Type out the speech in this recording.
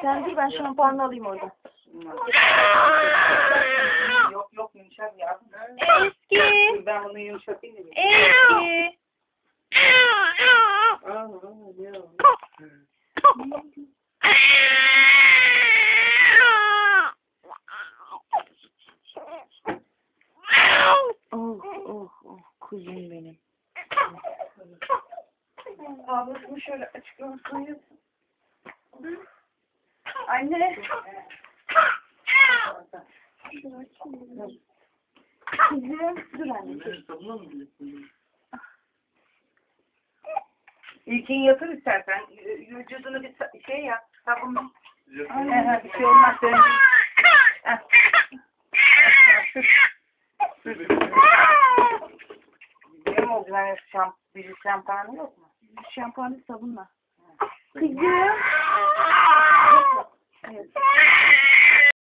Sen değil ben şampuanını alayım orada. Yok yok yumuşak ya. Eski. Ben bunu yumuşatayım da. Eski. Oh oh oh kuzum benim. Ablasını şöyle açıklamasını Anne. Kızım dur anneciğim. İlkin yatır istersen. Vücudunu bir sa- şey yap. Sabun. He, bir şey olmaz. Sen. Sür. Benim o güzel şamp bir şampuanı yok mu? Şampuanı sabunla. Kızım.